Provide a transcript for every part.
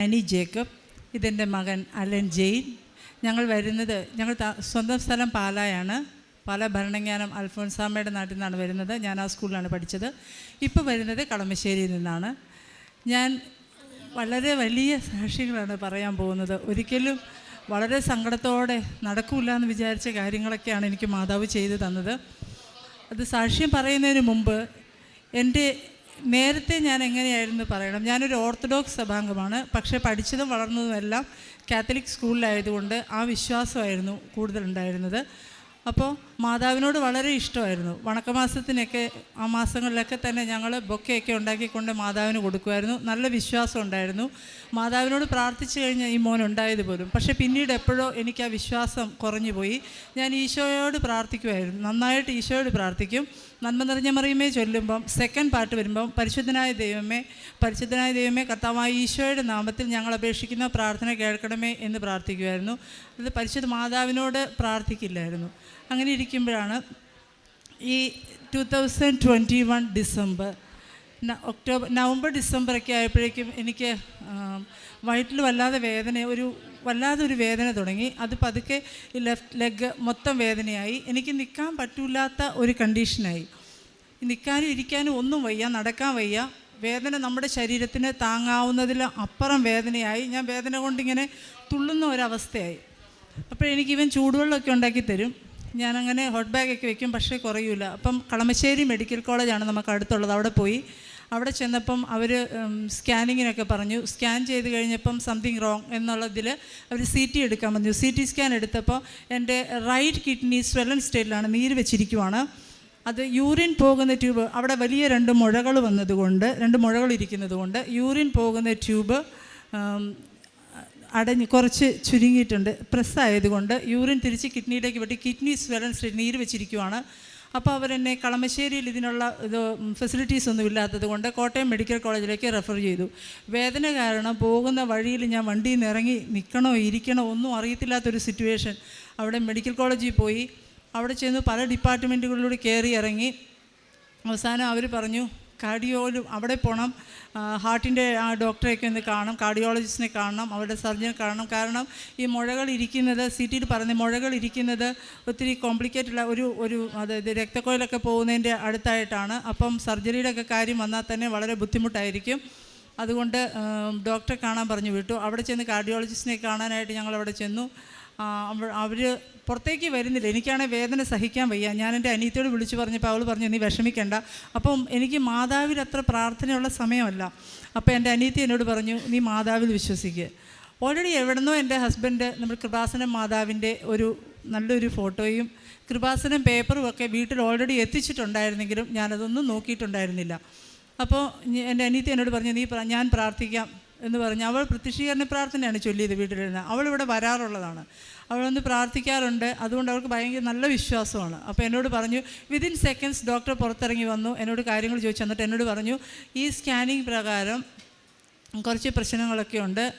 അനി Jacob ഇതെന്റെ മകൻ Allen Jain. ഞങ്ങൾ വരുന്നത് ഞങ്ങൾ സ്വന്തം സ്ഥലം പാലായാണ്. പാല ഭരണങ്ങാനം അൽഫോൻസാമ്മയുടെ നാട്ടിൽ നിന്നാണ് വരുന്നത്. ഞാൻ ആ സ്കൂളിലാണ് പഠിച്ചത്. ഇപ്പോൾ വരുന്നത് കളമശ്ശേരിയിൽ നിന്നാണ്. ഞാൻ വളരെ വലിയ സാക്ഷികളാണ് പറയാൻ പോകുന്നത്. ഒരിക്കലും വളരെ സങ്കടത്തോടെ നടക്കില്ല എന്ന് വിചാരിച്ച കാര്യങ്ങളൊക്കെയാണ് എനിക്ക് മാതാവ് ചെയ്തു തന്നത്. അത് സാക്ഷ്യം പറയുന്നതിന് മുമ്പ് എന്റെ നേരത്തെ ഞാൻ എങ്ങനെയായിരുന്നു പറയണം? ഞാനൊരു ഓർത്തഡോക്സ് സഭാംഗമാണ്. പക്ഷേ പഠിച്ചതും വളർന്നതുമെല്ലാം കാത്തലിക് സ്കൂളിലായതുകൊണ്ട് ആ വിശ്വാസമായിരുന്നു കൂടുതലുണ്ടായിരുന്നത്. അപ്പോൾ മാതാവിനോട് വളരെ ഇഷ്ടമായിരുന്നു. വണക്കമാസത്തിനൊക്കെ ആ മാസങ്ങളിലൊക്കെ തന്നെ ഞങ്ങൾ ബൊക്കെയൊക്കെ ഉണ്ടാക്കിക്കൊണ്ട് മാതാവിന് കൊടുക്കുമായിരുന്നു. നല്ല വിശ്വാസം ഉണ്ടായിരുന്നു. മാതാവിനോട് പ്രാർത്ഥിച്ചു കഴിഞ്ഞാൽ ഈ മോൻ ഉണ്ടായത് പോലും. പക്ഷേ പിന്നീട് എപ്പോഴോ എനിക്ക് ആ വിശ്വാസം കുറഞ്ഞു പോയി. ഞാൻ ഈശോയോട് പ്രാർത്ഥിക്കുമായിരുന്നു. നന്നായിട്ട് ഈശോയോട് പ്രാർത്ഥിക്കും. നന്മ നിറഞ്ഞ മറിയുമേ ചൊല്ലുമ്പം സെക്കൻഡ് പാട്ട് വരുമ്പം പരിശുദ്ധനായ ദൈവമേ പരിശുദ്ധനായ ദൈവമേ കർത്താവായ ഈശോയുടെ നാമത്തിൽ ഞങ്ങൾ അപേക്ഷിക്കുന്ന പ്രാർത്ഥന കേൾക്കണമേ എന്ന് പ്രാർത്ഥിക്കുമായിരുന്നു. അത് പരിശുദ്ധ മാതാവിനോട് പ്രാർത്ഥിക്കില്ലായിരുന്നു. അങ്ങനെ ഇരിക്കുമ്പോഴാണ് ഈ two thousand twenty one December October November ഡിസംബറൊക്കെ ആയപ്പോഴേക്കും എനിക്ക് വയറ്റിൽ വല്ലാതെ വേദന ഒരു വല്ലാതെ ഒരു വേദന തുടങ്ങി. അത് പതുക്കെ ഈ ലെഫ്റ്റ് ലെഗ് മൊത്തം വേദനയായി. എനിക്ക് നിൽക്കാൻ പറ്റില്ലാത്ത ഒരു കണ്ടീഷനായി. നിൽക്കാനും ഇരിക്കാനും ഒന്നും വയ്യ നടക്കാൻ വയ്യ. വേദന നമ്മുടെ ശരീരത്തിന് താങ്ങാവുന്നതിൽ അപ്പുറം വേദനയായി. ഞാൻ വേദന കൊണ്ടിങ്ങനെ തുള്ളുന്ന ഒരവസ്ഥയായി. അപ്പോൾ എനിക്ക് ഇവൻ ചൂടുവെള്ളമൊക്കെ ഉണ്ടാക്കി തരും. ഞാനങ്ങനെ ഹോട്ട് ബാഗൊക്കെ വെക്കും പക്ഷേ കുറയൂല. അപ്പം കളമശ്ശേരി മെഡിക്കൽ കോളേജാണ് നമുക്ക് അടുത്തുള്ളത് അവിടെ പോയി. അവിടെ ചെന്നപ്പം അവർ സ്കാനിങ്ങിനൊക്കെ പറഞ്ഞു. സ്കാൻ ചെയ്ത് കഴിഞ്ഞപ്പം സംതിങ് റോങ് എന്നുള്ളതിൽ അവർ സി ടി എടുക്കാൻ പറഞ്ഞു സി ടി സ്കാൻ എടുത്തപ്പോൾ എന്റെ റൈറ്റ് കിഡ്നി സ്വെല്ലൻ സ്റ്റേറ്റിലാണ് നീര് വെച്ചിരിക്കുവാണ്. അത് യൂറിൻ പോകുന്ന ട്യൂബ് അവിടെ വലിയ രണ്ട് മുഴകൾ വന്നതുകൊണ്ട് രണ്ട് മുഴകൾ ഇരിക്കുന്നത് കൊണ്ട് യൂറിൻ പോകുന്ന ട്യൂബ് അടഞ്ഞ് കുറച്ച് ചുരുങ്ങിയിട്ടുണ്ട്. പ്രസ്സായതുകൊണ്ട് യൂറിൻ തിരിച്ച് കിഡ്നിയിലേക്ക് വെട്ടി കിഡ്നി സ്വെലൻ നീര് വെച്ചിരിക്കുവാണ്. അപ്പോൾ അവരെന്നെ കളമശ്ശേരിയിൽ ഇതിനുള്ള ഇത് ഫെസിലിറ്റീസ് ഒന്നും ഇല്ലാത്തത് കൊണ്ട് കോട്ടയം മെഡിക്കൽ കോളേജിലേക്ക് റെഫർ ചെയ്തു. വേദന കാരണം പോകുന്ന വഴിയിൽ ഞാൻ വണ്ടിയിൽ നിന്ന് ഇറങ്ങി നിൽക്കണോ ഇരിക്കണോ ഒന്നും അറിയത്തില്ലാത്തൊരു സിറ്റുവേഷൻ അവിടെ മെഡിക്കൽ കോളേജിൽ പോയി. അവിടെ ചെന്ന് പല ഡിപ്പാർട്ട്മെന്റുകളിലൂടെ കയറി ഇറങ്ങി. അവസാനം അവർ പറഞ്ഞു കാർഡിയോലും അവിടെ പോകണം ഹാർട്ടിന്റെ ഡോക്ടറെയൊക്കെ ഒന്ന് കാണണം കാർഡിയോളജിസ്റ്റിനെ കാണണം അവരുടെ സർജനെ കാണണം. കാരണം ഈ മുഴകൾ ഇരിക്കുന്നത് സിറ്റിയിൽ പറഞ്ഞ മുഴകൾ ഇരിക്കുന്നത് ഒത്തിരി കോംപ്ലിക്കേറ്റഡ് ഒരു ഒരു അതായത് രക്തക്കോയിലൊക്കെ പോകുന്നതിന്റെ അടുത്തായിട്ടാണ്. അപ്പം സർജറിയുടെ ഒക്കെ കാര്യം വന്നാൽ തന്നെ വളരെ ബുദ്ധിമുട്ടായിരിക്കും. അതുകൊണ്ട് ഡോക്ടറെ കാണാൻ പറഞ്ഞു വിട്ടു. അവിടെ ചെന്ന് കാർഡിയോളജിസ്റ്റിനെ കാണാനായിട്ട് ഞങ്ങൾ അവിടെ ചെന്നു. അവർ പുറത്തേക്ക് വരുന്നില്ല. എനിക്കാണെങ്കിൽ വേദന സഹിക്കാൻ വയ്യ. ഞാൻ എന്റെ അനിയത്തിയോട് വിളിച്ചു പറഞ്ഞപ്പോൾ അവൾ പറഞ്ഞു നീ വിഷമിക്കണ്ട. അപ്പം എനിക്ക് മാതാവിൽ അത്ര പ്രാർത്ഥനയുള്ള സമയമല്ല. അപ്പോൾ എന്റെ അനിയത്തി എന്നോട് പറഞ്ഞു നീ മാതാവിൽ വിശ്വസിക്കുക ഓൾറെഡി എവിടുന്നോ എന്റെ ഹസ്ബൻഡ് നമ്മൾ കൃപാസനം മാതാവിന്റെ ഒരു നല്ലൊരു ഫോട്ടോയും കൃപാസനം പേപ്പറും ഒക്കെ വീട്ടിൽ ഓൾറെഡി എത്തിച്ചിട്ടുണ്ടായിരുന്നെങ്കിലും ഞാനതൊന്നും നോക്കിയിട്ടുണ്ടായിരുന്നില്ല. അപ്പോൾ എന്റെ അനിയത്തി എന്നോട് പറഞ്ഞു നീ ഞാൻ പ്രാർത്ഥിക്കാം. എന്ന് പറഞ്ഞ്. അവൾ പ്രത്യക്ഷീകരണ പ്രാർത്ഥനയാണ് ചൊല്ലിയത് വീട്ടിലിരുന്ന്. അവളിവിടെ വരാറുള്ളതാണ്. അവൾ വന്ന് പ്രാർത്ഥിക്കാറുണ്ട്. അതുകൊണ്ട് അവൾക്ക് ഭയങ്കര നല്ല വിശ്വാസമാണ്. അപ്പോൾ എന്നോട് പറഞ്ഞു വിതിൻ സെക്കൻഡ്സ് ഡോക്ടർ പുറത്തിറങ്ങി വന്നു. എന്നോട് കാര്യങ്ങൾ ചോദിച്ചു. എന്നിട്ട് എന്നോട് പറഞ്ഞു ഈ സ്കാനിങ് പ്രകാരം കുറച്ച് പ്രശ്നങ്ങളൊക്കെ ഉണ്ട്.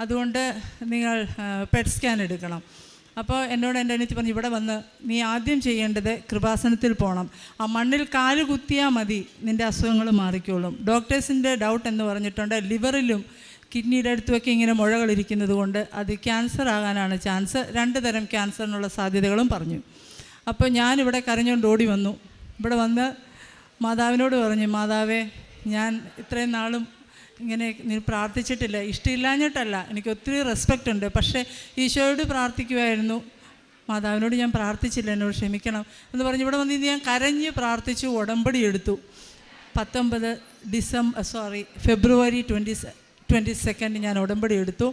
അതുകൊണ്ട് നിങ്ങൾ പെറ്റ് സ്കാൻ എടുക്കണം. അപ്പോൾ എന്നോട് എന്റെ അനിയത്തി പറഞ്ഞു ഇവിടെ വന്ന് നീ ആദ്യം ചെയ്യേണ്ടത് കൃപാസനത്തിൽ പോകണം ആ മണ്ണിൽ കാൽ കുത്തിയാൽ മതി നിന്റെ അസുഖങ്ങൾ മാറിക്കോളും. ഡോക്ടേഴ്സിന്റെ ഡൗട്ട് എന്ന് പറഞ്ഞിട്ടുണ്ട്. ലിവറിലും കിഡ്നിയുടെ അടുത്തുമൊക്കെ ഇങ്ങനെ മുഴകൾ ഇരിക്കുന്നത് കൊണ്ട് അത് ക്യാൻസർ ആകാനാണ് ചാൻസ്. രണ്ട് തരം ക്യാൻസറിനുള്ള സാധ്യതകളും പറഞ്ഞു. അപ്പോൾ ഞാനിവിടെ കരഞ്ഞുകൊണ്ട് ഓടി വന്നു. ഇവിടെ വന്ന് മാതാവിനോട് പറഞ്ഞു മാതാവേ ഞാൻ ഇത്രയും നാളും ഇങ്ങനെ നീ പ്രാർത്ഥിച്ചിട്ടില്ല ഇഷ്ടമില്ലാഞ്ഞിട്ടല്ല എനിക്ക് ഒത്തിരി റെസ്പെക്റ്റ് ഉണ്ട്. പക്ഷേ ഈശോയോട് പ്രാർത്ഥിക്കുമായിരുന്നു മാതാവിനോട് ഞാൻ പ്രാർത്ഥിച്ചില്ല എന്നോട് ക്ഷമിക്കണം എന്ന് പറഞ്ഞ് ഇവിടെ വന്ന് ഞാൻ കരഞ്ഞ് പ്രാർത്ഥിച്ചു ഉടമ്പടി എടുത്തു. പത്തൊമ്പത് December sorry February twenty twenty second ഞാൻ ഉടമ്പടി എടുത്തു.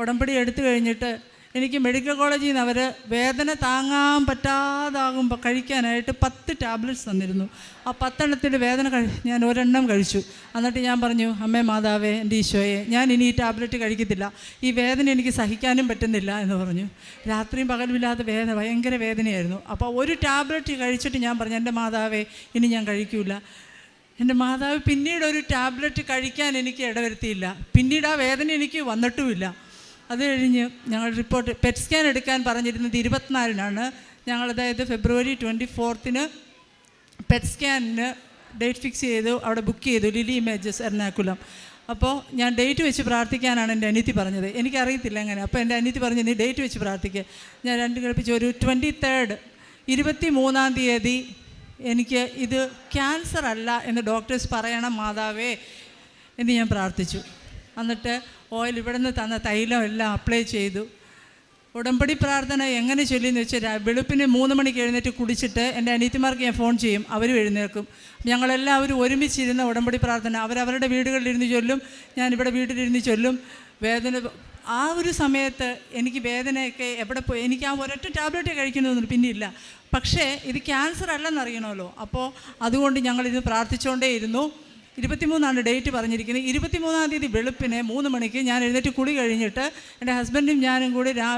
ഉടമ്പടി എടുത്തു കഴിഞ്ഞിട്ട് എനിക്ക് മെഡിക്കൽ കോളേജിൽ നിന്ന് അവർ വേദന താങ്ങാൻ പറ്റാതാകുമ്പോൾ കഴിക്കാനായിട്ട് പത്ത് ടാബ്ലറ്റ്സ് തന്നിരുന്നു. ആ പത്തെണ്ണത്തിന്റെ വേദന കഴി ഞാൻ ഒരെണ്ണം കഴിച്ചു. എന്നിട്ട് ഞാൻ പറഞ്ഞു അമ്മേ മാതാവേ എന്റെ ഈശോയെ ഞാൻ ഇനി ഈ ടാബ്ലറ്റ് കഴിക്കത്തില്ല. ഈ വേദന എനിക്ക് സഹിക്കാനും പറ്റുന്നില്ല എന്ന് പറഞ്ഞു. രാത്രിയും പകലുമില്ലാത്ത വേദന ഭയങ്കര വേദനയായിരുന്നു. അപ്പോൾ ഒരു ടാബ്ലറ്റ് കഴിച്ചിട്ട് ഞാൻ പറഞ്ഞു എന്റെ മാതാവേ ഇനി ഞാൻ കഴിക്കൂല. എന്റെ മാതാവ് പിന്നീട് ഒരു ടാബ്ലറ്റ് കഴിക്കാൻ എനിക്ക് ഇടവരുത്തിയില്ല. പിന്നീട് ആ വേദന എനിക്ക് വന്നിട്ടുമില്ല. അത് കഴിഞ്ഞ് ഞങ്ങൾ റിപ്പോർട്ട് പെറ്റ് സ്കാൻ എടുക്കാൻ പറഞ്ഞിരുന്നത് ഇരുപത്തിനാലിനാണ്. ഞങ്ങൾ അതായത് ഫെബ്രുവരി ട്വന്റി ഫോർത്തിന് പെറ്റ് സ്കാനിന് ഡേറ്റ് ഫിക്സ് ചെയ്തു. അവിടെ ബുക്ക് ചെയ്തു ലിലി ഇമേജസ് എറണാകുളം. അപ്പോൾ ഞാൻ ഡേറ്റ് വെച്ച് പ്രാർത്ഥിക്കാനാണ് എന്റെ അനിയത്തി പറഞ്ഞത്. എനിക്കറിയത്തില്ല എങ്ങനെ. അപ്പോൾ എന്റെ അനിയത്തി പറഞ്ഞു നീ ഡേറ്റ് വെച്ച് പ്രാർത്ഥിക്കുക ഞാൻ രണ്ട് കളിപ്പിച്ച് ഒരു ട്വന്റി തേർഡ് ഇരുപത്തി മൂന്നാം തീയതി എനിക്ക് ഇത് ക്യാൻസർ അല്ല എന്ന് ഡോക്ടേഴ്സ് പറയണം മാതാവേ എന്ന് ഞാൻ പ്രാർത്ഥിച്ചു. എന്നിട്ട് ഓയിൽ ഇവിടെ നിന്ന് തന്ന തൈലം എല്ലാം അപ്ലൈ ചെയ്തു. ഉടമ്പടി പ്രാർത്ഥന എങ്ങനെ ചൊല്ലിയെന്ന് വെച്ചാൽ വെളുപ്പിന് മൂന്ന് മണിക്ക് എഴുന്നേറ്റ് കുടിച്ചിട്ട് എന്റെ അനിയത്തിമാർക്ക് ഞാൻ ഫോൺ ചെയ്യും അവരും എഴുന്നേൽക്കും. ഞങ്ങളെല്ലാവരും ഒരുമിച്ചിരുന്ന ഉടമ്പടി പ്രാർത്ഥന അവരവരുടെ വീടുകളിലിരുന്ന് ചൊല്ലും ഞാൻ ഇവിടെ വീട്ടിലിരുന്ന് ചൊല്ലും. വേദന ആ ഒരു സമയത്ത് എനിക്ക് വേദനയൊക്കെ എവിടെ പോയി എനിക്ക് ആ ഒരൊറ്റ ടാബ്ലറ്റ് കഴിക്കുന്നതൊന്നും പിന്നെ ഇല്ല പക്ഷേ ഇത് ക്യാൻസർ അല്ലെന്നറിയണമല്ലോ. അപ്പോൾ അതുകൊണ്ട് ഞങ്ങളിത് പ്രാർത്ഥിച്ചുകൊണ്ടേയിരുന്നു ഇരുപത്തിമൂന്നാണ് ഡേറ്റ് പറഞ്ഞിരിക്കുന്നത്. ഇരുപത്തിമൂന്നാം തീയതി വെളുപ്പിന് മൂന്ന് മണിക്ക് ഞാൻ എഴുന്നേറ്റ് കുളി കഴിഞ്ഞിട്ട് എന്റെ ഹസ്ബൻഡും ഞാനും കൂടി രാ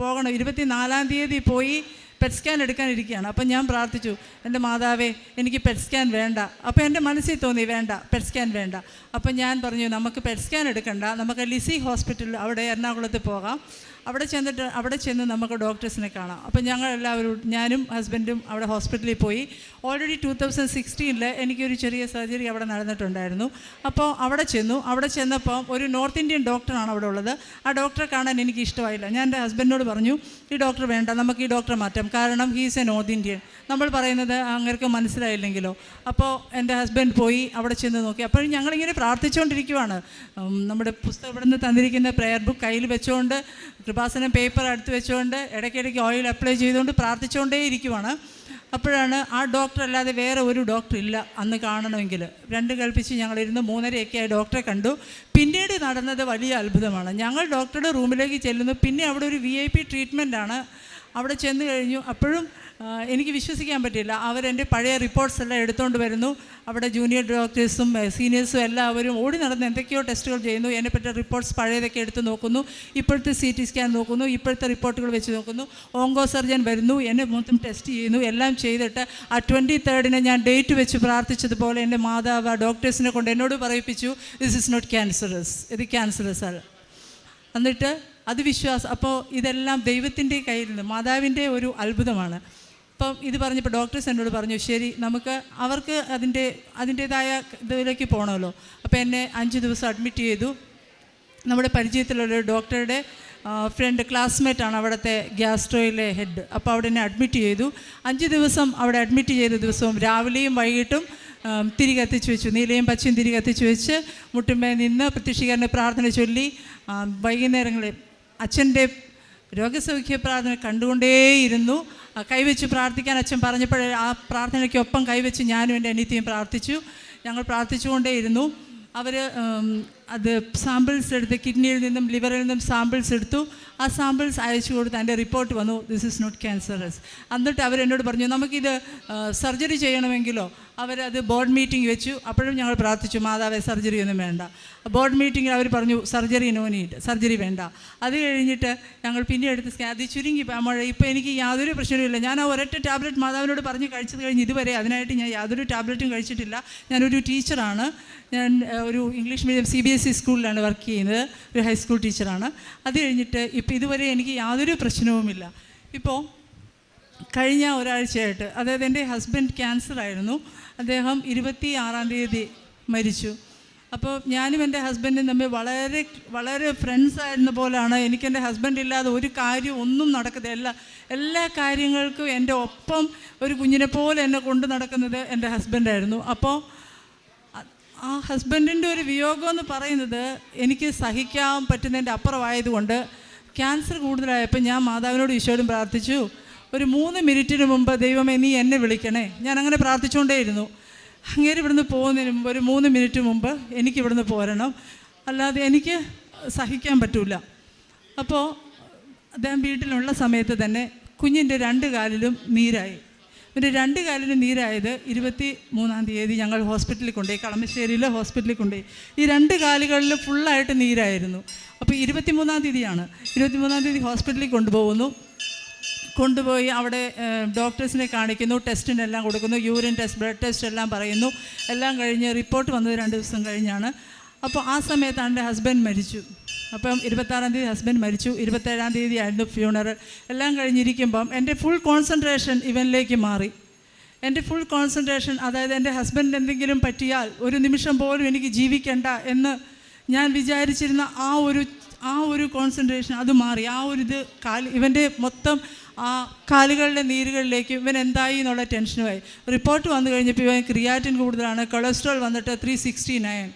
പോകണം. ഇരുപത്തിനാലാം തീയതി പോയി പെറ്റ് സ്കാൻ എടുക്കാനിരിക്കുകയാണ് അപ്പം ഞാൻ പ്രാർത്ഥിച്ചു എന്റെ മാതാവേ എനിക്ക് പെറ്റ് സ്കാൻ വേണ്ട. അപ്പോൾ എന്റെ മനസ്സിൽ തോന്നി വേണ്ട പെറ്റ് സ്കാൻ വേണ്ട. അപ്പം ഞാൻ പറഞ്ഞു നമുക്ക് പെറ്റ് സ്കാൻ എടുക്കണ്ട. നമുക്ക് ലിസി ഹോസ്പിറ്റലിൽ അവിടെ എറണാകുളത്ത് പോകാം. അവിടെ ചെന്നിട്ട് അവിടെ ചെന്ന് നമുക്ക് ഡോക്ടേഴ്സിനെ കാണാം. അപ്പം ഞങ്ങൾ എല്ലാവരും ഞാനും ഹസ്ബൻഡും അവിടെ ഹോസ്പിറ്റലിൽ പോയി. ഓൾറെഡി ടൂ തൗസൻഡ് സിക്സ്റ്റീനിൽ എനിക്കൊരു ചെറിയ സർജറി അവിടെ നടന്നിട്ടുണ്ടായിരുന്നു. അപ്പോൾ അവിടെ ചെന്നു. അവിടെ ചെന്നപ്പോൾ ഒരു നോർത്ത് ഇന്ത്യൻ ഡോക്ടറാണ് അവിടെ ഉള്ളത്. ആ ഡോക്ടറെ കാണാൻ എനിക്ക് ഇഷ്ടമായില്ല. ഞാൻ എന്റെ ഹസ്ബൻഡിനോട് പറഞ്ഞു ഈ ഡോക്ടർ വേണ്ട നമുക്ക് ഈ ഡോക്ടറെ മാറ്റാം. കാരണം ഹീസ് എ നോർത്ത് ഇന്ത്യൻ നമ്മൾ പറയുന്നത് അങ്ങനെ മനസ്സിലായില്ലെങ്കിലോ. അപ്പോൾ എന്റെ ഹസ്ബൻഡ് പോയി അവിടെ ചെന്ന് നോക്കി. അപ്പോൾ ഞങ്ങളിങ്ങനെ പ്രാർത്ഥിച്ചുകൊണ്ടിരിക്കുവാണ്. നമ്മുടെ പുസ്തകം ഇവിടെ നിന്ന് തന്നിരിക്കുന്ന പ്രെയർ ബുക്ക് കയ്യിൽ വെച്ചുകൊണ്ട് കൃപാസനം പേപ്പർ അടുത്ത് വെച്ചുകൊണ്ട് ഇടയ്ക്കിടയ്ക്ക് ഓയിൽ അപ്ലൈ ചെയ്തുകൊണ്ട് പ്രാർത്ഥിച്ചുകൊണ്ടേ ഇരിക്കുവാണ്. അപ്പോഴാണ് ആ ഡോക്ടർ അല്ലാതെ വേറെ ഒരു ഡോക്ടർ ഇല്ല അന്ന് കാണണമെങ്കിൽ. രണ്ട് കൽപ്പിച്ച് ഞങ്ങളിരുന്ന് മൂന്നരയൊക്കെ ആയി ഡോക്ടറെ കണ്ടു. പിന്നീട് നടന്നത് വലിയ അത്ഭുതമാണ്. ഞങ്ങൾ ഡോക്ടറുടെ റൂമിലേക്ക് ചെല്ലുന്നു. പിന്നെ അവിടെ ഒരു വി ഐ പി ട്രീറ്റ്മെന്റാണ് അവിടെ ചെന്ന് കഴിഞ്ഞു. അപ്പോഴും എനിക്ക് വിശ്വസിക്കാൻ പറ്റില്ല അവരെന്റെ പഴയ റിപ്പോർട്ട്സ് എല്ലാം എടുത്തുകൊണ്ട് വരുന്നു. അവിടെ ജൂനിയർ ഡോക്ടേഴ്സും സീനിയേഴ്സും എല്ലാവരും ഓടി നടന്ന് എന്തൊക്കെയോ ടെസ്റ്റുകൾ ചെയ്യുന്നു. എന്നെ പറ്റിയ റിപ്പോർട്ട്സ് പഴയതൊക്കെ എടുത്ത് നോക്കുന്നു. ഇപ്പോഴത്തെ സി ടി സ്കാൻ നോക്കുന്നു. ഇപ്പോഴത്തെ റിപ്പോർട്ടുകൾ വെച്ച് നോക്കുന്നു. ഓങ്കോ സർജൻ വരുന്നു. എന്നെ മൊത്തം ടെസ്റ്റ് ചെയ്യുന്നു. എല്ലാം ചെയ്തിട്ട് ആ ട്വന്റി തേർഡിന് ഞാൻ ഡേറ്റ് വെച്ച് പ്രാർത്ഥിച്ചതുപോലെ എന്റെ മാതാവ് ഡോക്ടേഴ്സിനെ കൊണ്ട് എന്നോട് പറയിപ്പിച്ചു ദിസ് ഇസ് നോട്ട് ക്യാൻസറസ് ഇത് ക്യാൻസറസ് ആണ് എന്നിട്ട് അത് വിശ്വാസം. അപ്പോൾ ഇതെല്ലാം ദൈവത്തിന്റെ കയ്യിൽ നിന്ന് മാതാവിന്റെ ഒരു അത്ഭുതമാണ്. അപ്പം ഇത് പറഞ്ഞപ്പോൾ ഡോക്ടേഴ്സ് എന്നോട് പറഞ്ഞു ശരി നമുക്ക് അവർക്ക് അതിന്റെ അതിന്റേതായ ഇതിലേക്ക് പോകണമല്ലോ അപ്പോൾ എന്നെ അഞ്ച് ദിവസം അഡ്മിറ്റ് ചെയ്തു. നമ്മുടെ പരിചയത്തിലുള്ള ഡോക്ടറുടെ ഫ്രണ്ട് ക്ലാസ്മേറ്റ് ആണ് അവിടുത്തെ ഗ്യാസ്ട്രോയിലെ ഹെഡ്. അപ്പോൾ അവിടെ എന്നെ അഡ്മിറ്റ് ചെയ്തു. അഞ്ച് ദിവസം അവിടെ അഡ്മിറ്റ് ചെയ്ത ദിവസവും രാവിലെയും വൈകിട്ടും തിരികെ തിരി കത്തിച്ച് വെച്ചു. നീലയും പച്ചയും തിരി കത്തിച്ച് വെച്ച് മുട്ടുമേ നിന്ന് പ്രത്യക്ഷീകരണ പ്രാർത്ഥന ചൊല്ലി വൈകുന്നേരങ്ങളിൽ അച്ഛന്റെ രോഗസൗഖ്യ പ്രാർത്ഥന കണ്ടുകൊണ്ടേയിരുന്നു. കൈവച്ച് പ്രാർത്ഥിക്കാൻ അച്ഛൻ പറഞ്ഞപ്പോൾ ആ പ്രാർത്ഥനയ്ക്കൊപ്പം കൈവച്ച് ഞാനും എന്റെ അനിയത്തിയും പ്രാർത്ഥിച്ചു. ഞങ്ങൾ പ്രാർത്ഥിച്ചുകൊണ്ടേയിരുന്നു. അവർ അത് സാമ്പിൾസ് എടുത്ത് കിഡ്നിയിൽ നിന്നും ലിവറിൽ നിന്നും സാമ്പിൾസ് എടുത്തു. ആ സാമ്പിൾസ് അയച്ചു കൊടുത്ത് അതിന്റെ റിപ്പോർട്ട് വന്നു ദിസ് ഇസ് നോട്ട് ക്യാൻസറസ് എന്നിട്ട് അവരെന്നോട് പറഞ്ഞു നമുക്കിത് സർജറി ചെയ്യണമെങ്കിലോ? അവരത് ബോർഡ് മീറ്റിംഗ് വെച്ചു. അപ്പോഴും ഞങ്ങൾ പ്രാർത്ഥിച്ചു മാതാവെ സർജറി ഒന്നും വേണ്ട. ബോർഡ് മീറ്റിംഗിൽ അവർ പറഞ്ഞു സർജറി നോ സർജറി വേണ്ട. അത് കഴിഞ്ഞിട്ട് ഞങ്ങൾ പിന്നെ എടുത്ത് സ്കാൻ അത് ചുരുങ്ങി മഴ ഇപ്പോൾ എനിക്ക് യാതൊരു പ്രശ്നവുമില്ല ഞാൻ ആ ഒരൊറ്റ ടാബ്ലറ്റ് മാതാവിനോട് പറഞ്ഞ് കഴിച്ചത് കഴിഞ്ഞ് ഇതുവരെ അതിനായിട്ട് ഞാൻ യാതൊരു ടാബ്ലറ്റും കഴിച്ചിട്ടില്ല. ഞാനൊരു ടീച്ചറാണ്. ഞാൻ ഒരു English medium C B S E സ്കൂളിലാണ് വർക്ക് ചെയ്യുന്നത്. ഒരു ഹൈസ്കൂൾ ടീച്ചറാണ് അത് കഴിഞ്ഞിട്ട് ഇപ്പോൾ ഇതുവരെ എനിക്ക് യാതൊരു പ്രശ്നവുമില്ല. ഇപ്പോൾ കഴിഞ്ഞ ഒരാഴ്ചയായിട്ട് അതായത് എന്റെ ഹസ്ബൻഡ് ക്യാൻസർ ആയിരുന്നു. അദ്ദേഹം ഇരുപത്തി ആറാം തീയതി മരിച്ചു. അപ്പോൾ ഞാനും എന്റെ ഹസ്ബൻഡും തമ്മിൽ വളരെ വളരെ ഫ്രണ്ട്സ് ആയിരുന്ന പോലാണ് എനിക്ക് എന്റെ ഹസ്ബൻഡ് ഇല്ലാതെ ഒരു കാര്യം ഒന്നും നടക്കുന്നത് എല്ലാ എല്ലാ കാര്യങ്ങൾക്കും എന്റെ ഒപ്പം ഒരു കുഞ്ഞിനെ പോലെ എന്നെ കൊണ്ട് നടക്കുന്നത് എന്റെ ഹസ്ബൻഡായിരുന്നു അപ്പോൾ ആ ഹസ്ബൻഡിന്റെ ഒരു വിയോഗം എന്ന് പറയുന്നത് എനിക്ക് സഹിക്കാൻ പറ്റുന്നതിന്റെ അപ്പുറമായതുകൊണ്ട് ക്യാൻസർ കൂടുതലായപ്പോൾ ഞാൻ മാതാവിനോട് ഈശോയോടും പ്രാർത്ഥിച്ചു. ഒരു മൂന്ന് മിനിറ്റിന് മുമ്പ് ദൈവമേ നീ എന്നെ വിളിക്കണേ. ഞാൻ അങ്ങനെ പ്രാർത്ഥിച്ചുകൊണ്ടേയിരുന്നു. അങ്ങേര് ഇവിടുന്ന് പോകുന്നതിന് മുമ്പ് ഒരു മൂന്ന് മിനിറ്റ് മുമ്പ് എനിക്ക് ഇവിടുന്ന് പോരണം. അല്ലാതെ എനിക്ക് സഹിക്കാൻ പറ്റില്ല അപ്പോൾ അദ്ദേഹം വീട്ടിലുള്ള സമയത്ത് തന്നെ കുഞ്ഞിന്റെ രണ്ട് കാലിലും നീരായി. ഒരു രണ്ട് കാലിന് നീരായത് ഇരുപത്തി മൂന്നാം തീയതി ഞങ്ങൾ ഹോസ്പിറ്റലിൽ കൊണ്ടുപോയി കളമശ്ശേരിയിലെ ഹോസ്പിറ്റലിൽ കൊണ്ടുപോയി. ഈ രണ്ട് കാലുകളിൽ ഫുള്ളായിട്ട് നീരായിരുന്നു. അപ്പോൾ ഇരുപത്തി മൂന്നാം തീയതിയാണ്. ഇരുപത്തി മൂന്നാം തീയതി ഹോസ്പിറ്റലിൽ കൊണ്ടുപോകുന്നു. കൊണ്ടുപോയി അവിടെ ഡോക്ടേഴ്സിനെ കാണിക്കുന്നു ടെസ്റ്റിനെല്ലാം കൊടുക്കുന്നു യൂറിൻ ടെസ്റ്റ് ബ്ലഡ് ടെസ്റ്റ് എല്ലാം പറയുന്നു. എല്ലാം കഴിഞ്ഞ് റിപ്പോർട്ട് വന്നത് രണ്ട് ദിവസം കഴിഞ്ഞാണ്. അപ്പോൾ ആ സമയത്താണ് എന്റെ ഹസ്ബൻഡ് മരിച്ചു. അപ്പം ഇരുപത്താറാം തീയതി ഹസ്ബൻഡ് മരിച്ചു. ഇരുപത്തേഴാം തീയതി ആയിരുന്നു ഫ്യൂണറൽ എല്ലാം കഴിഞ്ഞിരിക്കുമ്പം എന്റെ ഫുൾ കോൺസെൻട്രേഷൻ ഇവനിലേക്ക് മാറി. എന്റെ ഫുൾ കോൺസെൻട്രേഷൻ അതായത് എന്റെ ഹസ്ബൻഡ് എന്തെങ്കിലും പറ്റിയാൽ ഒരു നിമിഷം പോലും എനിക്ക് ജീവിക്കണ്ട എന്ന് ഞാൻ വിചാരിച്ചിരുന്ന ആ ഒരു ആ ഒരു കോൺസെൻട്രേഷൻ അത് മാറി. ആ ഒരു ഇത് കാൽ ഇവന്റെ മൊത്തം ആ കാലുകളുടെ നീരുകളിലേക്ക് ഇവൻ എന്തായി എന്നുള്ള ടെൻഷനുമായി റിപ്പോർട്ട് വന്നു കഴിഞ്ഞപ്പോൾ ഇവൻ ക്രിയാറ്റിൻ കൂടുതലാണ് കൊളസ്ട്രോൾ വന്നിട്ട് ത്രീ സിക്സ്റ്റി നയൻ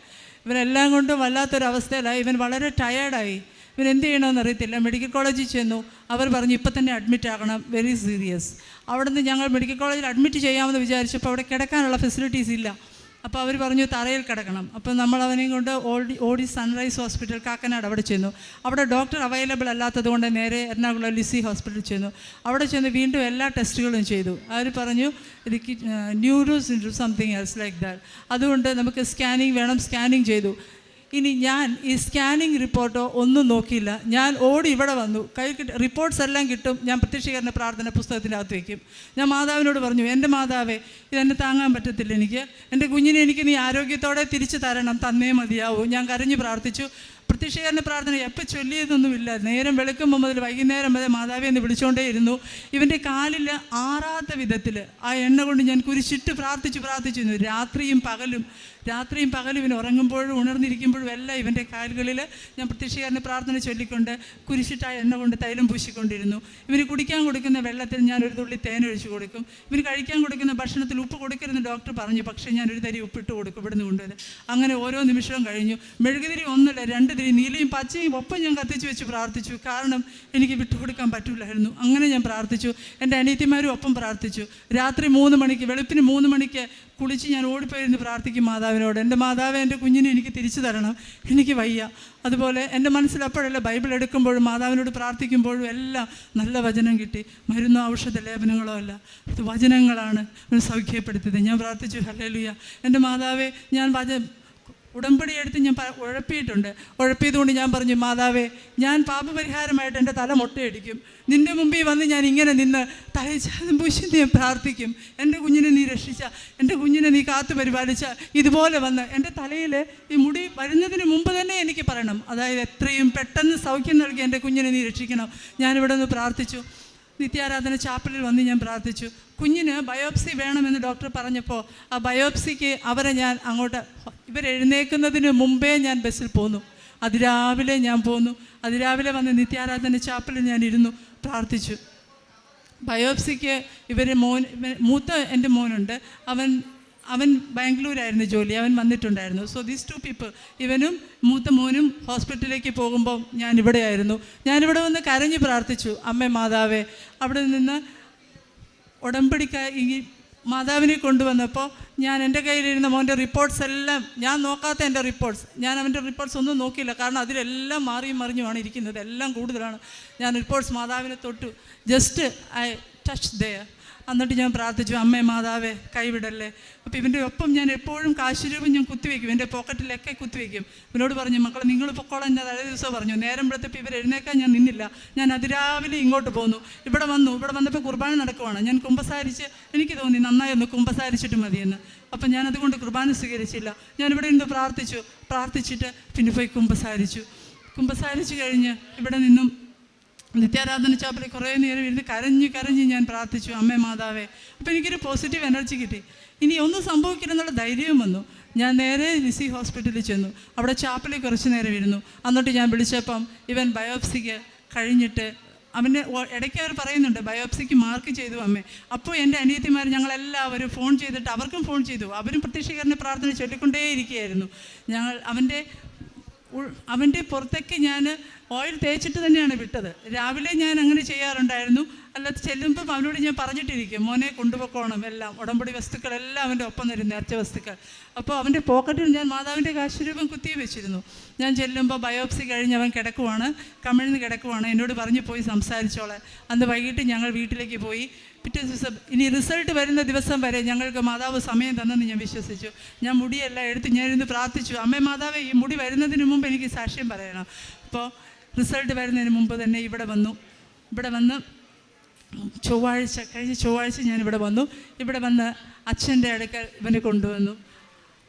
ഇവനെല്ലാം കൊണ്ടും വല്ലാത്തൊരവസ്ഥയിലായി. ഇവൻ വളരെ ടയേർഡായി ഇവൻ എന്ത് ചെയ്യണമെന്ന് അറിയത്തില്ല. മെഡിക്കൽ കോളേജിൽ ചെന്നു. അവർ പറഞ്ഞു ഇപ്പം തന്നെ അഡ്മിറ്റ് ആകണം. വെരി സീരിയസ് അവിടുന്ന് ഞങ്ങൾ മെഡിക്കൽ കോളേജിൽ അഡ്മിറ്റ് ചെയ്യാമെന്ന് വിചാരിച്ചപ്പോൾ അവിടെ കിടക്കാനുള്ള ഫെസിലിറ്റീസ് ഇല്ല. അപ്പോൾ അവർ പറഞ്ഞു തറയിൽ കിടക്കണം. അപ്പോൾ നമ്മൾ അവനെയും കൊണ്ട് ഓടി ഓടി സൺറൈസ് ഹോസ്പിറ്റൽ കാക്കനാട് അവിടെ ചെന്നു. അവിടെ ഡോക്ടർ അവൈലബിൾ അല്ലാത്തത് കൊണ്ട് നേരെ എറണാകുളം ലിസി ഹോസ്പിറ്റലിൽ ചെന്നു. അവിടെ ചെന്ന് വീണ്ടും എല്ലാ ടെസ്റ്റുകളും ചെയ്തു. അവർ പറഞ്ഞു ഇത് ന്യൂറോസ് സംതിങ് എൽസ് ലൈക്ക് ദാറ്റ്. അതുകൊണ്ട് നമുക്ക് സ്കാനിങ് വേണം സ്കാനിങ് ചെയ്തു. ഇനി ഞാൻ ഈ സ്കാനിങ് റിപ്പോർട്ടോ ഒന്നും നോക്കിയില്ല. ഞാൻ ഓടി ഇവിടെ വന്നു. കൈ കിട്ടി റിപ്പോർട്ട്സ് എല്ലാം കിട്ടും. ഞാൻ പ്രത്യക്ഷീകരണ പ്രാർത്ഥന പുസ്തകത്തിന്റെ അകത്ത് വയ്ക്കും. ഞാൻ മാതാവിനോട് പറഞ്ഞു എന്റെ മാതാവേ ഇതെന്നെ താങ്ങാൻ പറ്റത്തില്ല എനിക്ക്. എന്റെ കുഞ്ഞിനെ എനിക്ക് നീ ആരോഗ്യത്തോടെ തിരിച്ചു തരണം. തന്നേ മതിയാവൂ. ഞാൻ കരഞ്ഞു പ്രാർത്ഥിച്ചു. പ്രത്യക്ഷീകരണ പ്രാർത്ഥന എപ്പോൾ ചൊല്ലിയതൊന്നുമില്ല. നേരം വെളുക്കുമ്പോൾ മുതൽ വൈകുന്നേരം വരെ മാതാവി എന്ന് വിളിച്ചുകൊണ്ടേയിരുന്നു ഇവന്റെ കാലിൽ ആറാത്ത വിധത്തിൽ ആ എണ്ണ കൊണ്ട് ഞാൻ കുരിശിട്ട് പ്രാർത്ഥിച്ചു പ്രാർത്ഥിച്ചിരുന്നു രാത്രിയും പകലും രാത്രിയും പകലും ഇവൻ ഉറങ്ങുമ്പോഴും ഉണർന്നിരിക്കുമ്പോഴും എല്ലാം ഇവന്റെ കാലുകളിൽ ഞാൻ പ്രത്യക്ഷീകരണ പ്രാർത്ഥന ചൊല്ലിക്കൊണ്ട് കുരിശിട്ട ആ എണ്ണ കൊണ്ട് തൈലം പൂശിക്കൊണ്ടിരുന്നു. ഇവന് കുടിക്കാൻ കൊടുക്കുന്ന വെള്ളത്തിൽ ഞാൻ ഒരു തുള്ളി തേൻ ഒഴിച്ചു കൊടുക്കും. ഇവന് കഴിക്കാൻ കൊടുക്കുന്ന ഭക്ഷണത്തിൽ ഉപ്പ് കൊടുക്കരുതെന്ന് ഡോക്ടർ പറഞ്ഞു. പക്ഷേ ഞാൻ ഒരു തരി ഉപ്പിട്ട് കൊടുക്കും ഇവിടുന്ന് കൊണ്ടുവന്ന്. അങ്ങനെ ഓരോ നിമിഷവും കഴിഞ്ഞു. മെഴുകുതിരി ഒന്നല്ല രണ്ട് തിരി നീലയും പച്ചയും ഒപ്പം ഞാൻ കത്തിച്ചു വെച്ച് പ്രാർത്ഥിച്ചു. കാരണം എനിക്ക് വിട്ടുകൊടുക്കാൻ പറ്റില്ലായിരുന്നു അങ്ങനെ ഞാൻ പ്രാർത്ഥിച്ചു. എന്റെ അനിയത്തിമാരും ഒപ്പം പ്രാർത്ഥിച്ചു. രാത്രി മൂന്ന് മണിക്ക് വെളുപ്പിന് മൂന്ന് മണിക്ക് കുളിച്ച് ഞാൻ ഓടിപ്പോയിരുന്ന് പ്രാർത്ഥിക്കും മാതാവിനോട് എന്റെ മാതാവ് എന്റെ കുഞ്ഞിനെ എനിക്ക് തിരിച്ചു തരണം. എനിക്ക് വയ്യ. അതുപോലെ എന്റെ മനസ്സിൽ അപ്പോഴല്ല ബൈബിൾ എടുക്കുമ്പോഴും മാതാവിനോട് പ്രാർത്ഥിക്കുമ്പോഴും എല്ലാം നല്ല വചനം കിട്ടി. മരുന്നോ ഔഷധ ലേപനങ്ങളോ അല്ല. വചനങ്ങളാണ്. സൗഖ്യപ്പെടുത്തിയത്. ഞാൻ പ്രാർത്ഥിച്ചു ഹല്ലേലൂയ. എന്റെ മാതാവെ ഞാൻ വച ഉടമ്പടി എടുത്ത് ഞാൻ ഉഴപ്പിയിട്ടുണ്ട്. ഉഴപ്പിയതുകൊണ്ട് ഞാൻ പറഞ്ഞു മാതാവേ ഞാൻ പാപപരിഹാരമായിട്ട് എന്റെ തല മുട്ടയടിക്കും. നിന്റെ മുമ്പിൽ വന്ന് ഞാൻ ഇങ്ങനെ നിന്ന് തലച്ചാതം പൂശി ഞാൻ പ്രാർത്ഥിക്കും. എന്റെ കുഞ്ഞിനെ നീ രക്ഷിച്ച എന്റെ കുഞ്ഞിനെ നീ കാത്തു പരിപാലിച്ച ഇതുപോലെ വന്ന് എന്റെ തലയിൽ ഈ മുടി വരുന്നതിന് മുമ്പ് തന്നെ എനിക്ക് പറയണം. അതായത് എത്രയും പെട്ടെന്ന് സൗഖ്യം നൽകി എന്റെ കുഞ്ഞിനെ നീ രക്ഷിക്കണം. ഞാനിവിടെ നിന്ന് പ്രാർത്ഥിച്ചു. നിത്യാരാധന ചാപ്പലിൽ വന്ന് ഞാൻ പ്രാർത്ഥിച്ചു. കുഞ്ഞിന് ബയോപ്സി വേണമെന്ന് ഡോക്ടർ പറഞ്ഞപ്പോൾ ആ ബയോപ്സിക്ക് അവരെ ഞാൻ അങ്ങോട്ട് ഇവരെഴുന്നേക്കുന്നതിന് മുമ്പേ ഞാൻ ബസ്സിൽ പോന്നു. അതിരാവിലെ ഞാൻ പോന്നു. അതിരാവിലെ വന്ന് നിത്യാരാധന ചാപ്പലിൽ ഞാൻ ഇരുന്നു പ്രാർത്ഥിച്ചു. ബയോപ്സിക്ക് ഇവർ മോൻ മൂത്ത എന്റെ മോനുണ്ട്. അവൻ അവൻ ബാംഗ്ലൂരായിരുന്നു ജോലി. അവൻ വന്നിട്ടുണ്ടായിരുന്നു. സോ ദീസ് ടു പീപ്പിൾ ഇവനും മൂത്ത മോനും ഹോസ്പിറ്റലിലേക്ക് പോകുമ്പോൾ ഞാൻ ഇവിടെയായിരുന്നു. ഞാനിവിടെ വന്ന് കരഞ്ഞു പ്രാർത്ഥിച്ചു. അമ്മേ മാതാവേ അവിടെ നിന്ന് ഉടമ്പടിക്ക ഈ മാതാവിനെ കൊണ്ടുവന്നപ്പോൾ ഞാൻ എന്റെ കയ്യിലിരുന്ന മോന്റെ റിപ്പോർട്ട്സ് എല്ലാം ഞാൻ നോക്കാത്ത എന്റെ റിപ്പോർട്ട്സ് ഞാൻ അവന്റെ റിപ്പോർട്ട്സ് ഒന്നും നോക്കിയില്ല. കാരണം അതിലെല്ലാം മാറിയും മറിഞ്ഞുമാണ് ഇരിക്കുന്നത്. എല്ലാം കൂടുതലാണ്. ഞാൻ റിപ്പോർട്ട്സ് മാതാവിനെ തൊട്ടു. ജസ്റ്റ് ഐ ടച്ച് ദയർ എന്നിട്ട് ഞാൻ പ്രാർത്ഥിച്ചു അമ്മേ മാതാവേ കൈവിടല്ലേ? അപ്പോൾ ഇവന്റെ ഒപ്പം ഞാൻ എപ്പോഴും കാശുരൂപം ഞാൻ കുത്തിവെക്കും എന്റെ പോക്കറ്റിലൊക്കെ കുത്തിവെക്കും. ഇവനോട് പറഞ്ഞു മക്കളെ നിങ്ങൾ പൊക്കോളാൻ ഞാൻ തലേ ദിവസം പറഞ്ഞു. നേരം വെളുത്തപ്പോൾ ഇവർ എഴുന്നേക്കാൻ ഞാൻ നിന്നില്ല. ഞാൻ അതിരാവിലെ ഇങ്ങോട്ട് പോന്നു. ഇവിടെ വന്നു. ഇവിടെ വന്നപ്പോൾ കുർബാന നടക്കുവാണ്. ഞാൻ കുമ്പസാരിച്ച് എനിക്ക് തോന്നി നന്നായി ഒന്ന് കുമ്പസാരിച്ചിട്ട് മതിയെന്ന്. അപ്പം ഞാൻ അതുകൊണ്ട് കുർബാന സ്വീകരിച്ചില്ല. ഞാൻ ഇവിടെ നിന്ന് പ്രാർത്ഥിച്ചു. പ്രാർത്ഥിച്ചിട്ട് പിന്നെ പോയി കുമ്പസാരിച്ചു. കുമ്പസാരിച്ച് കഴിഞ്ഞ് ഇവിടെ നിന്നും നിത്യാരാധന ചാപ്പലിൽ കുറേ നേരം ഇരുന്ന് കരഞ്ഞ് കരഞ്ഞ് ഞാൻ പ്രാർത്ഥിച്ചു അമ്മേ മാതാവേ. അപ്പോൾ എനിക്കൊരു പോസിറ്റീവ് എനർജി കിട്ടി. ഇനി ഒന്നും സംഭവിക്കില്ലെന്നുള്ള ധൈര്യം വന്നു. ഞാൻ നേരെ ലിസി ഹോസ്പിറ്റലിൽ ചെന്നു. അവിടെ ചാപ്പലിൽ കുറച്ച് നേരം ഇരുന്നു. എന്നിട്ട് ഞാൻ വിളിച്ചപ്പം ഇവൻ ബയോപ്സിക്ക് കഴിഞ്ഞിട്ട് അവന്റെ ഇടയ്ക്ക് അവർ പറയുന്നുണ്ട് ബയോപ്സിക്ക് മാർക്ക് ചെയ്തു അമ്മേ. അപ്പോൾ എന്റെ അനിയത്തിമാർ ഞങ്ങളെല്ലാവരും ഫോൺ ചെയ്തിട്ട് അവർക്കും ഫോൺ ചെയ്തു. അവരും പ്രത്യക്ഷീകരണ പ്രാർത്ഥന ചൊല്ലിക്കൊണ്ടേയിരിക്കുകയായിരുന്നു. ഞങ്ങൾ അവന്റെ അവന്റെ പുറത്തേക്ക് ഞാൻ ഓയിൽ തേച്ചിട്ട് തന്നെയാണ് വിട്ടത്. രാവിലെ ഞാൻ അങ്ങനെ ചെയ്യാറുണ്ടായിരുന്നു. അല്ലാതെ ചെല്ലുമ്പം അവനോട് ഞാൻ പറഞ്ഞിട്ടിരിക്കും മോനെ കൊണ്ടുപോക്കോണം എല്ലാം ഉടമ്പടി വസ്തുക്കളെല്ലാം അവന്റെ ഒപ്പം തരും നേർച്ച വസ്തുക്കൾ. അപ്പോൾ അവന്റെ പോക്കറ്റിൽ ഞാൻ മാതാവിന്റെ കാശുരൂപം കുത്തി വെച്ചിരുന്നു. ഞാൻ ചെല്ലുമ്പോൾ ബയോപ്സി കഴിഞ്ഞ് അവൻ കിടക്കുവാണ് കമിഴ്ന്ന് കിടക്കുവാണ് എന്നോട് പറഞ്ഞു പോയി സംസാരിച്ചോളെ. അന്ന് വൈകിട്ട് ഞങ്ങൾ വീട്ടിലേക്ക് പോയി. പിറ്റേ ദിവസം ഇനി റിസൾട്ട് വരുന്ന ദിവസം വരെ ഞങ്ങൾക്ക് മാതാവ് സമയം തന്നെന്ന് ഞാൻ വിശ്വസിച്ചു. ഞാൻ മുടിയെല്ലാം എടുത്ത് ഞാൻ ഇരുന്ന് പ്രാർത്ഥിച്ചു അമ്മേ മാതാവേ ഈ മുടി വരുന്നതിന് മുമ്പ് എനിക്ക് സാക്ഷ്യം പറയണം. അപ്പോൾ റിസൾട്ട് വരുന്നതിന് മുമ്പ് തന്നെ ഇവിടെ വന്നു. ഇവിടെ വന്ന് ചൊവ്വാഴ്ച കഴിഞ്ഞ ചൊവ്വാഴ്ച ഞാൻ ഇവിടെ വന്നു. ഇവിടെ വന്ന് അച്ഛന്റെ അടുക്കൽ ഇവനെ കൊണ്ടുവന്നു.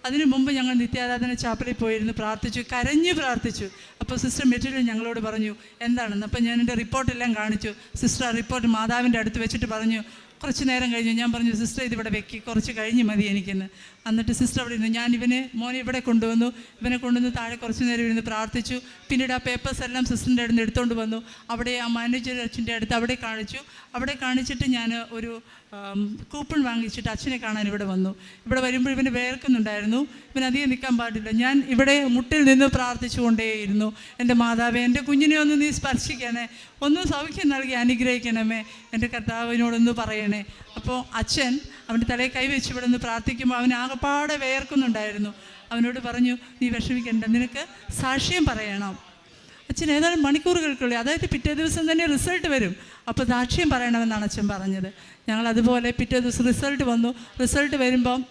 അതിനു മുമ്പ് ഞങ്ങൾ നിത്യാരാധന ചാപ്പലിൽ പോയിരുന്നു പ്രാർത്ഥിച്ചു കരഞ്ഞു പ്രാർത്ഥിച്ചു. അപ്പോൾ സിസ്റ്റർ മെറ്റീരിയൽ ഞങ്ങളോട് പറഞ്ഞു എന്താണെന്ന്? അപ്പോൾ ഞാൻ എന്റെ റിപ്പോർട്ടെല്ലാം കാണിച്ചു. സിസ്റ്റർ ആ റിപ്പോർട്ട് മാതാവിന്റെ അടുത്ത് വെച്ചിട്ട് പറഞ്ഞു കുറച്ച് നേരം കഴിഞ്ഞു. ഞാൻ പറഞ്ഞു സിസ്റ്റർ ഇതിവിടെ വെക്കി കുറച്ച് കഴിഞ്ഞ് മതി എനിക്കെന്ന്. എന്നിട്ട് സിസ്റ്റർ അവിടെ ഇരുന്നു. ഞാൻ ഇവനെ മോനെ ഇവിടെ കൊണ്ടുവന്നു. ഇവനെ കൊണ്ടുവന്ന് താഴെ കുറച്ച് നേരം ഇരുന്ന് പ്രാർത്ഥിച്ചു. പിന്നീട് ആ പേപ്പേഴ്സ് എല്ലാം സിസ്റ്ററിന്റെ അടുത്ത് എടുത്തുകൊണ്ട് വന്നു. അവിടെ ആ മാനേജർ അച്ഛന്റെ അടുത്ത് അവിടെ കാണിച്ചു. അവിടെ കാണിച്ചിട്ട് ഞാൻ ഒരു കൂപ്പൺ വാങ്ങിച്ചിട്ട് അച്ഛനെ കാണാൻ ഇവിടെ വന്നു. ഇവിടെ വരുമ്പോൾ ഇവന് വേർക്കുന്നുണ്ടായിരുന്നു. ഇവൻ അധികം നിൽക്കാൻ പാടില്ല. ഞാൻ ഇവിടെ മുട്ടിൽ നിന്ന് പ്രാർത്ഥിച്ചുകൊണ്ടേയിരുന്നു. എന്റെ മാതാവേ എന്റെ കുഞ്ഞിനെ ഒന്ന് നീ സ്പർശിക്കണേ. ഒന്ന് സൗഖ്യം നൽകി അനുഗ്രഹിക്കണമേ. എന്റെ കർത്താവിനോടൊന്ന് പറയണേ. അപ്പോൾ അച്ഛൻ അവന്റെ തലയിൽ കൈവച്ച് ഇവിടെ നിന്ന് പ്രാർത്ഥിക്കുമ്പോൾ അവൻ ആകപ്പാടെ വേർക്കുന്നുണ്ടായിരുന്നു. അവനോട് പറഞ്ഞു നീ വിഷമിക്കണ്ട നിനക്ക് സാക്ഷ്യം പറയണം. അച്ഛൻ ഏതാനും മണിക്കൂറുകൾക്കുള്ളിൽ അതായത് പിറ്റേ ദിവസം തന്നെ റിസൾട്ട് വരും. അപ്പോൾ സാക്ഷ്യം പറയണമെന്നാണ് അച്ഛൻ പറഞ്ഞത്. ഞങ്ങൾ അതുപോലെ പിറ്റേ ദിവസം റിസൾട്ട് വന്നു. റിസൾട്ട് വരുമ്പം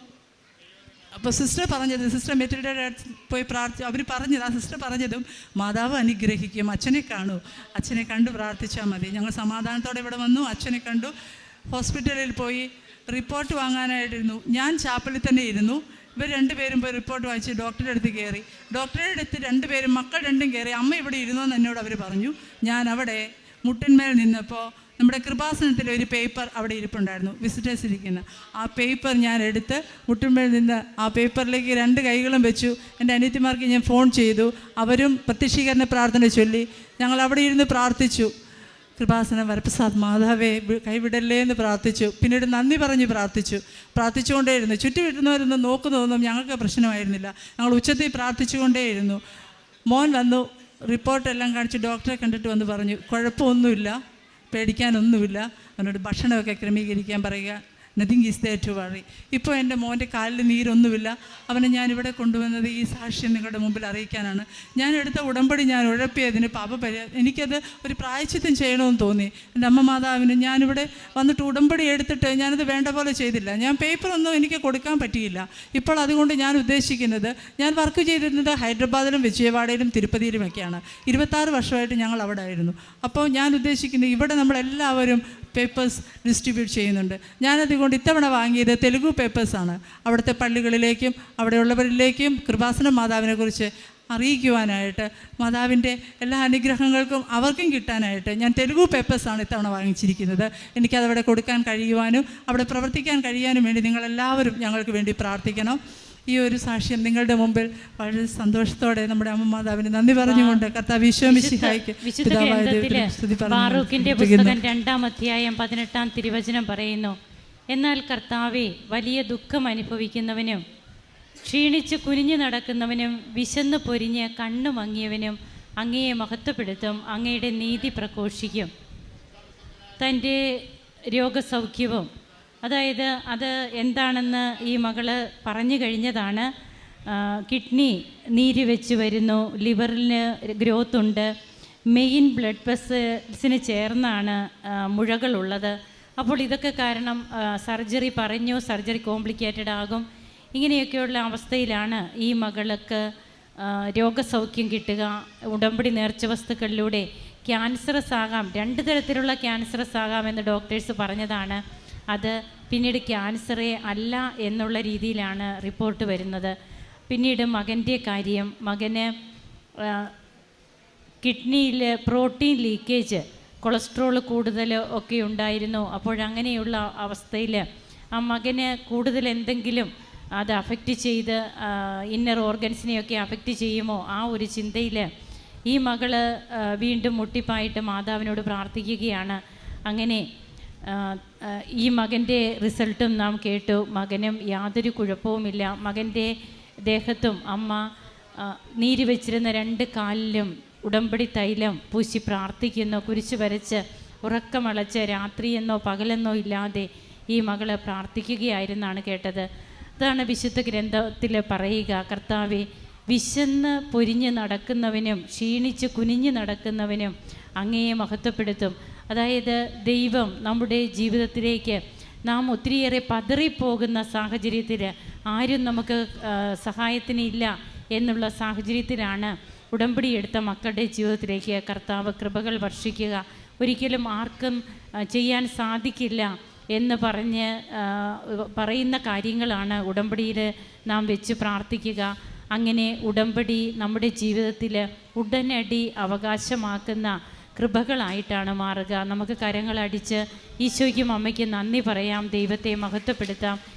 അപ്പോൾ സിസ്റ്റർ പറഞ്ഞത് സിസ്റ്റർ അടുത്ത് പോയി പ്രാർത്ഥി അവർ പറഞ്ഞത് ആ സിസ്റ്റർ പറഞ്ഞതും മാതാവ് അനുഗ്രഹിക്കും അച്ഛനെ കാണൂ. അച്ഛനെ കണ്ടു പ്രാർത്ഥിച്ചാൽ മതി. ഞങ്ങൾ സമാധാനത്തോടെ ഇവിടെ വന്നു അച്ഛനെ കണ്ടു. ഹോസ്പിറ്റലിൽ പോയി റിപ്പോർട്ട് വാങ്ങാനായിട്ടിരുന്നു. ഞാൻ ചാപ്പലിൽ തന്നെ ഇരുന്നു. ഇവർ രണ്ടുപേരും പോയി റിപ്പോർട്ട് വായിച്ച് ഡോക്ടറുടെ അടുത്ത് കയറി. ഡോക്ടറുടെ അടുത്ത് രണ്ടുപേരും മക്കൾ രണ്ടും കയറി. അമ്മ ഇവിടെ ഇരുന്നു എന്ന് എന്നോട് അവർ പറഞ്ഞു. ഞാൻ അവിടെ മുട്ടിന്മേൽ നിന്നപ്പോൾ നമ്മുടെ കൃപാസനത്തിൽ ഒരു പേപ്പർ അവിടെ ഇരിപ്പുണ്ടായിരുന്നു. വിസിറ്റേഴ്സ് ഇരിക്കുന്ന. ആ പേപ്പർ ഞാൻ എടുത്ത് മുട്ടുമ്പോൾ നിന്ന് ആ പേപ്പറിലേക്ക് രണ്ട് കൈകളും വെച്ചു. എന്റെ അനിയത്തിമാർക്ക് ഞാൻ ഫോൺ ചെയ്തു. അവരും പ്രത്യക്ഷീകരണ പ്രാർത്ഥന ചൊല്ലി. ഞങ്ങൾ അവിടെ ഇരുന്ന് പ്രാർത്ഥിച്ചു. കൃപാസനം വരപ്രസാദ് മാതാവേ കൈവിടല്ലേ എന്ന് പ്രാർത്ഥിച്ചു. പിന്നീട് നന്ദി പറഞ്ഞ് പ്രാർത്ഥിച്ചു. പ്രാർത്ഥിച്ചുകൊണ്ടേയിരുന്നു. ചുറ്റി വിടുന്നവരൊന്നും നോക്കുന്നതൊന്നും ഞങ്ങൾക്ക് പ്രശ്നമായിരുന്നില്ല. ഞങ്ങൾ ഉച്ചത്തിൽ പ്രാർത്ഥിച്ചുകൊണ്ടേയിരുന്നു. മോൻ വന്നു റിപ്പോർട്ടെല്ലാം കാണിച്ച് ഡോക്ടറെ കണ്ടിട്ട് വന്ന് പറഞ്ഞു കുഴപ്പമൊന്നുമില്ല പേടിക്കാനൊന്നുമില്ല. അവനോട് ഭക്ഷണമൊക്കെ ക്രമീകരിക്കാൻ പറയുക. Nothing is there to worry ഇപ്പോൾ എന്റെ മോന്റെ കാലിൽ നീരൊന്നുമില്ല. അവനെ ഞാനിവിടെ കൊണ്ടുവന്നത് ഈ സാക്ഷ്യം നിങ്ങളുടെ മുമ്പിൽ അറിയിക്കാനാണ്. ഞാൻ എടുത്ത ഉടമ്പടി ഞാൻ ഉഴപ്പിയതിന് പാപപരി എനിക്കത് ഒരു പ്രായച്ചിത്തം ചെയ്യണമെന്ന് തോന്നി. എന്റെ അമ്മ മാതാവിന് ഞാനിവിടെ വന്നിട്ട് ഉടമ്പടി എടുത്തിട്ട് ഞാനത് വേണ്ട പോലെ ചെയ്തില്ല. ഞാൻ പേപ്പറൊന്നും എനിക്ക് കൊടുക്കാൻ പറ്റിയില്ല. ഇപ്പോൾ അതുകൊണ്ട് ഞാൻ ഉദ്ദേശിക്കുന്നത് ഞാൻ വർക്ക് ചെയ്തിരുന്നത് ഹൈദരാബാദിലും വിജയവാഡയിലും തിരുപ്പതിയിലുമൊക്കെയാണ്. ഇരുപത്താറ് വർഷമായിട്ട് ഞങ്ങൾ അവിടെ ആയിരുന്നു. അപ്പോൾ ഞാൻ ഉദ്ദേശിക്കുന്നത് ഇവിടെ നമ്മളെല്ലാവരും പേപ്പേഴ്സ് ഡിസ്ട്രിബ്യൂട്ട് ചെയ്യുന്നുണ്ട്. ഞാനതുകൊണ്ട് ഇത്തവണ വാങ്ങിയത് തെലുഗു പേപ്പേഴ്സാണ് അവിടുത്തെ പള്ളികളിലേക്കും അവിടെയുള്ളവരിലേക്കും കൃപാസന മാതാവിനെക്കുറിച്ച് അറിയിക്കുവാനായിട്ട് മാതാവിന്റെ എല്ലാ അനുഗ്രഹങ്ങൾക്കും അവർക്കും കിട്ടാനായിട്ട് ഞാൻ തെലുഗു പേപ്പേഴ്സാണ് ഇത്തവണ വാങ്ങിച്ചിരിക്കുന്നത്. എനിക്കതവിടെ കൊടുക്കാൻ കഴിയുവാനും അവിടെ പ്രവർത്തിക്കാൻ കഴിയാനും വേണ്ടി നിങ്ങളെല്ലാവരും ഞങ്ങൾക്ക് വേണ്ടി പ്രാർത്ഥിക്കണം. ഈ ഒരു സാക്ഷ്യം നിങ്ങളുടെ മുമ്പിൽ വളരെ സന്തോഷത്തോടെ നമ്മുടെ അമ്മ മാതാവിന് നന്ദി പറഞ്ഞുകൊണ്ട് കർത്താവ് പറഞ്ഞു പുസ്തകം രണ്ടാം അധ്യായം പതിനെട്ടാം തിരുവചനം പറയുന്നു എന്നാൽ കർത്താവെ വലിയ ദുഃഖം അനുഭവിക്കുന്നവനും ക്ഷീണിച്ച് കുനിഞ്ഞു നടക്കുന്നവനും വിശന്ന് പൊരിഞ്ഞ് കണ്ണു മങ്ങിയവനും അങ്ങയെ മഹത്വപ്പെടുത്തും അങ്ങയുടെ നീതി പ്രഘോഷിക്കും. തന്റെ രോഗസൗഖ്യവും അതായത് അത് എന്താണെന്ന് ഈ മകൾ പറഞ്ഞു കഴിഞ്ഞതാണ്. കിഡ്നി നീര് വെച്ച് വരുന്നു ലിവറിന് ഗ്രോത്ത് ഉണ്ട്. മെയിൻ ബ്ലഡ് വെസൽസിന് ചേർന്നാണ് മുഴകളുള്ളത്. അപ്പോൾ ഇതൊക്കെ കാരണം സർജറി പറഞ്ഞു സർജറി കോംപ്ലിക്കേറ്റഡ് ആകും. ഇങ്ങനെയൊക്കെയുള്ള അവസ്ഥയിലാണ് ഈ മകൾക്ക് രോഗസൗഖ്യം കിട്ടുക. ഉടമ്പടി നേർച്ച വസ്തുക്കളിലൂടെ ക്യാൻസറസ് ആകാം. രണ്ട് തരത്തിലുള്ള ക്യാൻസറസ് ആകാം എന്ന് ഡോക്ടേഴ്സ് പറഞ്ഞതാണ്. അത് പിന്നീട് ക്യാൻസറേ അല്ല എന്നുള്ള രീതിയിലാണ് റിപ്പോർട്ട് വരുന്നത്. പിന്നീട് മകന്റെ കാര്യം മകന് കിഡ്നിയിൽ പ്രോട്ടീൻ ലീക്കേജ് കൊളസ്ട്രോൾ കൂടുതൽ ഒക്കെ ഉണ്ടായിരുന്നു. അപ്പോഴങ്ങനെയുള്ള അവസ്ഥയിൽ ആ മകന് കൂടുതൽ എന്തെങ്കിലും അത് അഫക്റ്റ് ചെയ്ത് ഇന്നർ ഓർഗൻസിനെയൊക്കെ അഫക്റ്റ് ചെയ്യുമോ? ആ ഒരു ചിന്തയിൽ ഈ മകൾ വീണ്ടും മുട്ടിപ്പായിട്ട് മാതാവിനോട് പ്രാർത്ഥിക്കുകയാണ്. അങ്ങനെ ഈ മകന്റെ റിസൾട്ടും നാം കേട്ടു. മകനും യാതൊരു കുഴപ്പവുമില്ല. മകന്റെ ദേഹത്തും അമ്മ നീര് വെച്ചിരുന്ന രണ്ട് കാലിലും ഉടമ്പടി തൈലം പൂശി പ്രാർത്ഥിക്കുന്നു. കുരിശു വരച്ച് ഉറക്കമളച്ച് രാത്രിയെന്നോ പകലെന്നോ ഇല്ലാതെ ഈ മകൾ പ്രാർത്ഥിക്കുകയായിരുന്നാണ് കേട്ടത്. അതാണ് വിശുദ്ധ ഗ്രന്ഥത്തിൽ പറയുക കർത്താവെ വിശന്ന് പൊരിഞ്ഞ് നടക്കുന്നവനും ക്ഷീണിച്ച് കുനിഞ്ഞ് നടക്കുന്നവനും അങ്ങയെ മഹത്വപ്പെടുത്തും. അതായത് ദൈവം നമ്മുടെ ജീവിതത്തിലേക്ക് നാം ഒത്തിരിയേറെ പതറിപ്പോകുന്ന സാഹചര്യത്തിൽ ആരും നമുക്ക് സഹായത്തിനില്ല എന്നുള്ള സാഹചര്യത്തിലാണ് ഉടമ്പടി എടുത്ത മക്കളുടെ ജീവിതത്തിലേക്ക് കർത്താവ് കൃപകൾ വർഷിക്കുക. ഒരിക്കലും ആർക്കും ചെയ്യാൻ സാധിക്കില്ല എന്ന് പറഞ്ഞ് പറയുന്ന കാര്യങ്ങളാണ് ഉടമ്പടിയിൽ നാം വെച്ച് പ്രാർത്ഥിക്കുക. അങ്ങനെ ഉടമ്പടി നമ്മുടെ ജീവിതത്തിൽ ഉടനടി അവകാശമാക്കുന്ന കൃപകളായിട്ടാണ് മാറുക. നമുക്ക് കരങ്ങളടിച്ച് ഈശോയ്ക്കും അമ്മയ്ക്കും നന്ദി പറയാം. ദൈവത്തെ മഹത്വപ്പെടുത്താം.